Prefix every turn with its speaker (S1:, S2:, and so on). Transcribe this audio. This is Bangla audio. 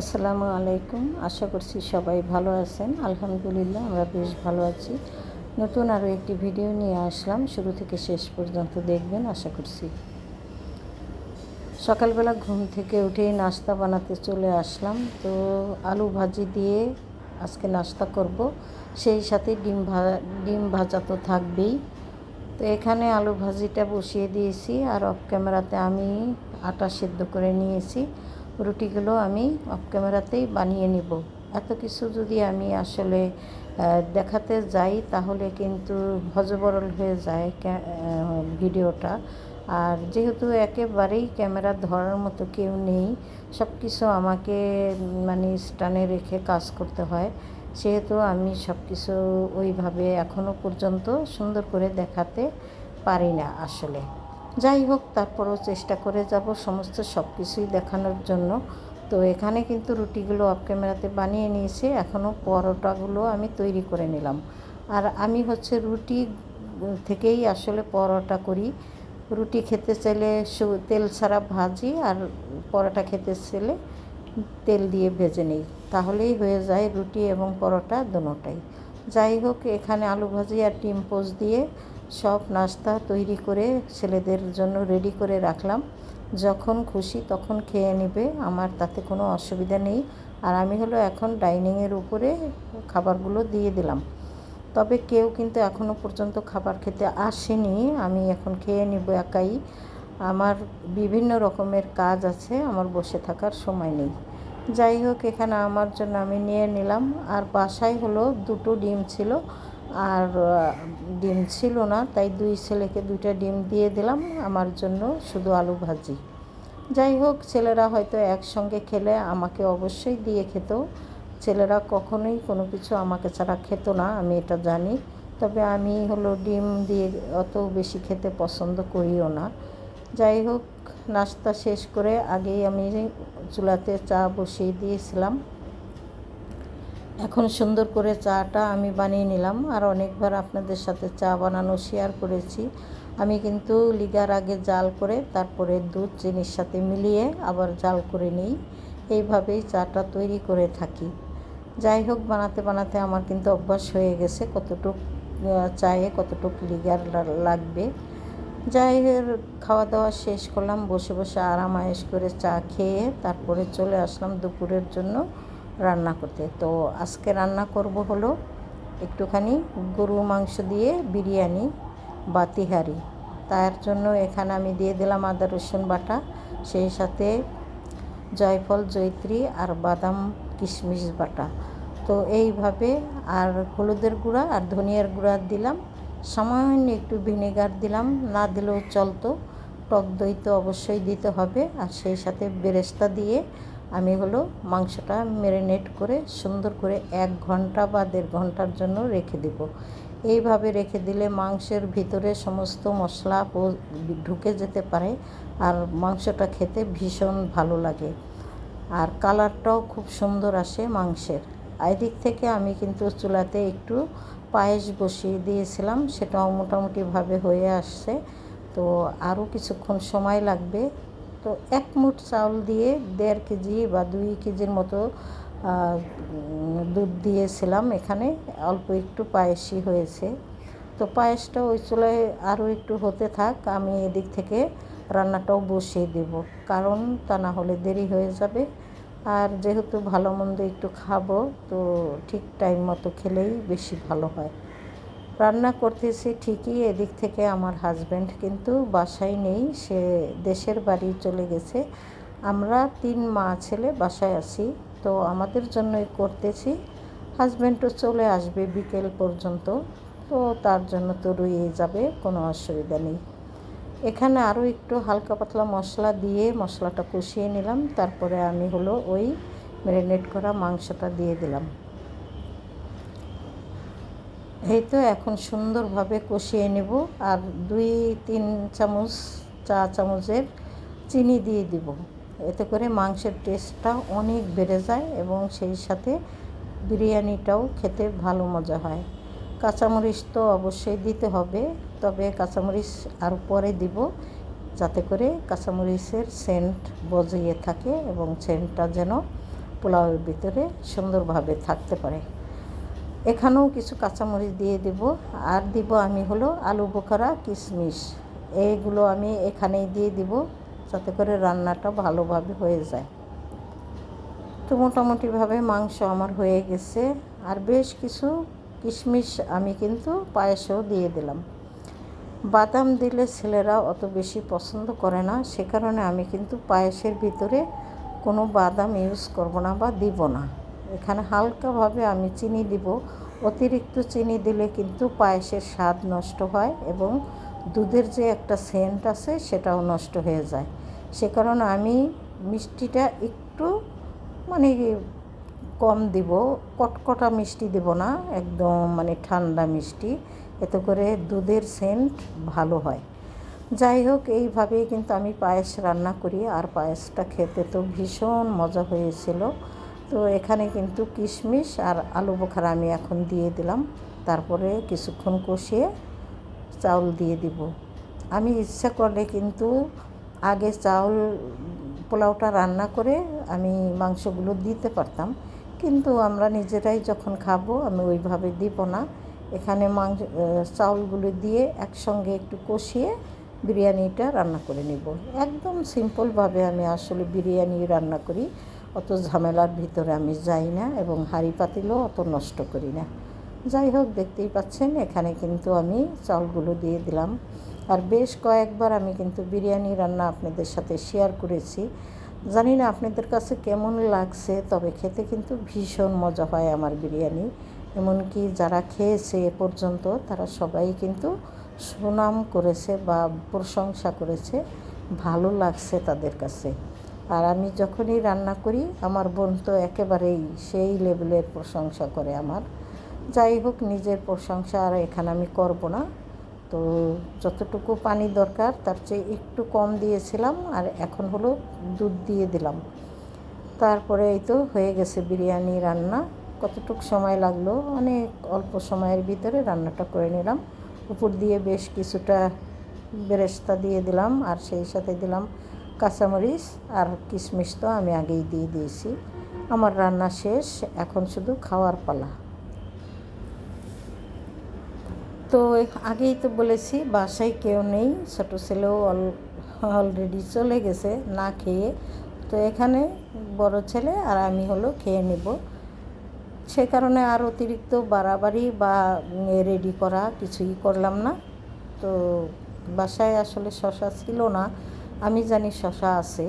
S1: আসসালামু আলাইকুম। আশা করছি সবাই ভালো আছেন। আলহামদুলিল্লাহ আমরা বেশ ভালো আছি। নতুন আরও একটি ভিডিও নিয়ে আসলাম। শুরু থেকে শেষ পর্যন্ত দেখবেন, আশা করছি। সকালবেলা ঘুম থেকে উঠেই নাস্তা বানাতে চলে আসলাম। তো আলু ভাজি দিয়ে আজকে নাস্তা করব। সেই সাথে ডিম ভা, ডিম ভাজা তো থাকবেই। তো এখানে আলু ভাজিটা বসিয়ে দিয়েছি আর অফ ক্যামেরাতে আমি আটা সিদ্ধ করে নিয়েছি। রুটিগুলো আমি অফ ক্যামেরাতেই বানিয়ে নিব। এত কিছু যদি আমি আসলে দেখাতে যাই তাহলে কিন্তু হজবরল হয়ে যায় ভিডিওটা। আর যেহেতু একেবারেই ক্যামেরা ধরার মতো কেউ নেই সব কিছু আমাকে মানে স্টানে রেখে কাজ করতে হয়। সেহেতু আমি সব কিছু ওইভাবে এখনও পর্যন্ত সুন্দর করে দেখাতে পারি না আসলে। যাই হোক, তারপরও চেষ্টা করে যাব সমস্ত সব কিছুই দেখানোর জন্য। তো এখানে কিন্তু রুটিগুলো অফ ক্যামেরাতে বানিয়ে নিয়েছি। এখনও পরোটাগুলো আমি তৈরি করে নিলাম। আর আমি হচ্ছে রুটি থেকেই আসলে পরোটা করি। রুটি খেতে চাইলে তেল ছাড়া ভাজি আর পরোটা খেতে চাইলে তেল দিয়ে ভেজে নিই। তাহলেই হয়ে যায় রুটি এবং পরোটা দুটোটাই যাই হোক, এখানে আলু ভাজি আর ডিম পোজ দিয়ে সব নাস্তা তৈরি করে ছেলেদের জন্য রেডি করে রাখলাম। যখন খুশি তখন খেয়ে নেবে, আমার তাতে কোনো অসুবিধা নেই। আর আমি হলো এখন ডাইনিংয়ের উপরে খাবারগুলো দিয়ে দিলাম। তবে কেউ কিন্তু এখনও পর্যন্ত খাবার খেতে আসেনি, আমি এখন খেয়ে নিব একাই। আমার বিভিন্ন রকমের কাজ আছে, আমার বসে থাকার সময় নেই। যাই হোক, এখানে আমার জন্য আমি নিয়ে নিলাম। আর বাসায় হলো দুটো ডিম ছিল আর ডিম ছিল না, তাই দুই ছেলেকে দুইটা ডিম দিয়ে দিলাম, আমার জন্য শুধু আলু ভাজি। যাই হোক, ছেলেরা হয়তো একসঙ্গে খেলে, আমাকে অবশ্যই দিয়ে খেত। ছেলেরা কখনোই কোনো কিছু আমাকে ছাড়া খেত না, আমি এটা জানি। তবে আমি হলো ডিম দিয়ে অত বেশি খেতে পছন্দ করিও না। যাই হোক, নাস্তা শেষ করে আগেই আমি চুলাতে চা বসিয়ে দিয়েছিলাম। এখন সুন্দর করে চাটা আমি বানিয়ে নিলাম আর অনেকবার আপনাদের সাথে চা বানানো শেয়ার করেছি। আমি কিন্তু লিগার আগে জাল করে তারপরে দুধ চিনির সাথে মিলিয়ে আবার জাল করে নিই। এইভাবেই চাটা তৈরি করে থাকি। যাই হোক, বানাতে বানাতে আমার কিন্তু অভ্যাস হয়ে গেছে কতটুক চায়ে কতটুক লিগার লাগবে। যাই খাওয়া দাওয়া শেষ করলাম, বসে বসে আরাম আয়েস করে চা খেয়ে তারপরে চলে আসলাম দুপুরের জন্য। রান্না করতে। তো আজকে রান্না করব হলো একটুখানি গরু মাংস দিয়ে বিরিয়ানি বা তিহারি। তার জন্য এখানে আমি দিয়ে দিলাম আদা, রসুন বাটা, সেই সাথে জয়ফল জৈত্রী আর বাদাম কিশমিশ বাটা। তো এইভাবে আর হলুদের গুঁড়া আর ধনিয়ার গুঁড়া দিলাম। সামান্য একটু ভিনেগার দিলাম, না দিলেও চলতো। টক দই তো অবশ্যই দিতে হবে আর সেই সাথে বেরেস্তা দিয়ে আমি হলো মাংসটা ম্যারিনেট করে সুন্দর করে এক ঘণ্টা বা দেড় ঘণ্টার জন্য রেখে দেব। এইভাবে রেখে দিলে মাংসের ভিতরে সমস্ত মশলা ঢুকে যেতে পারে আর মাংসটা খেতে ভীষণ ভালো লাগে। আর কালারটাও খুব সুন্দর আসে মাংসের। এদিক থেকে আমি কিন্তু চুলাতে একটু পায়েস বসিয়ে দিয়েছিলাম, সেটাও মোটামুটিভাবে হয়ে আসছে। তো আরও কিছুক্ষণ সময় লাগবে তো এক মুঠ চাউল দিয়ে দেড় কেজি বা দুই কেজির মতো দুধ দিয়েছিলাম এখানে। অল্প একটু পায়েসই হয়েছে। তো পায়েসটা ওই চুলায় আরও একটু হতে থাক, আমি এদিক থেকে রান্নাটাও বসিয়ে দেব। কারণ তা না হলে দেরি হয়ে যাবে। আর যেহেতু ভালো মন্দ একটু খাব, তো ঠিক টাইম মতো খেলেই বেশি ভালো হয়। রান্না করতেছি ঠিকই এদিক থেকে আমার হাজব্যান্ড কিন্তু বাসায় নেই, সে দেশের বাড়ি চলে গেছে। আমরা তিন মা ছেলে বাসায় আছি, তো আমাদের জন্যই করতেছি। হাজব্যান্ডও চলে আসবে বিকেল পর্যন্ত, তো তার জন্য তো রয়ে যাবে, কোনো অসুবিধা নেই। এখানে আরও একটু হালকা পাতলা মশলা দিয়ে মশলাটা কষিয়ে নিলাম, তারপরে আমি হলো ওই ম্যারিনেট করা মাংসটা দিয়ে দিলাম। এই তো এখন সুন্দরভাবে কষিয়ে নেব আর দুই, তিন চামচ, চা চামচের চিনি দিয়ে দিব। এতে করে মাংসের টেস্টটা অনেক বেড়ে যায় এবং সেই সাথে বিরিয়ানিটাও খেতে ভালো মজা হয়। কাঁচামরিচ তো অবশ্যই দিতে হবে, তবে কাঁচামরিচ আর পরে দিব যাতে করে কাঁচামরিচের সেন্ট বজিয়ে থাকে এবং সেন্টটা যেন পোলাওয়ের ভিতরে সুন্দরভাবে থাকতে পারে। এখানেও কিছু কাঁচামরিচ দিয়ে দেব। আর দিব আমি হলো আলু বোখারা, কিশমিশ। এইগুলো আমি এখানেই দিয়ে দিব যাতে করে রান্নাটা ভালোভাবে হয়ে যায়। তো মোটামুটিভাবে মাংস আমার হয়ে গেছে। আর বেশ কিছু কিশমিশ আমি কিন্তু পায়েসেও দিয়ে দিলাম। বাদাম দিলে ছেলেরা অত বেশি পছন্দ করে না। সে কারণে আমি কিন্তু পায়েসের ভিতরে কোনো বাদাম ইউজ করব না বা দিব না। এখানে হালকাভাবে আমি চিনি দিব। অতিরিক্ত চিনি দিলে কিন্তু পায়েসের স্বাদ নষ্ট হয় এবং দুধের যে একটা সেন্ট আছে সেটাও নষ্ট হয়ে যায়। সে কারণে আমি মিষ্টিটা একটু মানে কম দিব, কটকটা মিষ্টি দেব না, একদম মানে ঠান্ডা মিষ্টি। এতে করে দুধের সেন্ট ভালো হয়। যাই হোক, এইভাবেই কিন্তু আমি পায়েস রান্না করি। আর পায়েসটা খেতে তো ভীষণ মজা হয়েছিল। তো এখানে কিন্তু কিশমিশ আর আলু বোখারা আমি এখন দিয়ে দিলাম। তারপরে কিছুক্ষণ কষিয়ে চাউল দিয়ে দিব। আমি ইচ্ছা করলে কিন্তু আগে চাউল পোলাওটা রান্না করে আমি মাংসগুলো দিতে পারতাম। কিন্তু আমরা নিজেরাই যখন খাব আমি ওইভাবে দিব না। এখানে মাংস চাউলগুলো দিয়ে একসঙ্গে একটু কষিয়ে বিরিয়ানিটা রান্না করে নেব। একদম সিম্পলভাবে আমি আসলে বিরিয়ানি রান্না করি। অত ঝামেলার ভিতরে আমি যাই না এবং হাঁড়ি পাতিলও অত নষ্ট করি না। যাই হোক, দেখতেই পাচ্ছেন, এখানে কিন্তু আমি চাউলগুলো দিয়ে দিলাম। আর বেশ কয়েকবার আমি কিন্তু বিরিয়ানি রান্না আপনাদের সাথে শেয়ার করেছি। জানি না আপনাদের কাছে কেমন লাগছে, তবে খেতে কিন্তু ভীষণ মজা হয় আমার বিরিয়ানি। এমনকি যারা খেয়েছে এ পর্যন্ত, তারা সবাই কিন্তু সুনাম করেছে বা প্রশংসা করেছে। ভালো লাগছে তাদের কাছে। আর আমি যখনই রান্না করি, আমার বোন তো একেবারেই সেই লেভেলের প্রশংসা করে আমার। যাই হোক, নিজের প্রশংসা আর এখানে আমি করব না। তো যতটুকু পানি দরকার, তার চেয়ে একটু কম দিয়েছিলাম আর এখন হলো দুধ দিয়ে দিলাম। তারপরে এই তো হয়ে গেছে বিরিয়ানি রান্না। কতটুকু সময় লাগল? অনেক অল্প সময়ের ভিতরে রান্নাটা করে নিলাম। উপর দিয়ে বেশ কিছুটা বেরেস্তা দিয়ে দিলাম আর সেই সাথে দিলাম কাঁচামরিচ আর কিশমিশ তো আমি আগেই দিয়ে দিয়েছি। আমার রান্না শেষ, এখন শুধু খাওয়ার পালা। তো আগেই তো বলেছি, বাসায় কেউ নেই, ছোটো ছেলেও অল অলরেডি চলে গেছে, না খেয়ে। তো এখানে বড় ছেলে আর আমি হলো খেয়ে নেব। সে কারণে আর অতিরিক্ত বাড়াবাড়ি বা রেডি করা কিছুই করলাম না। তো বাসায় আসলে শশা ছিল না। আমি জানি শশা আছে।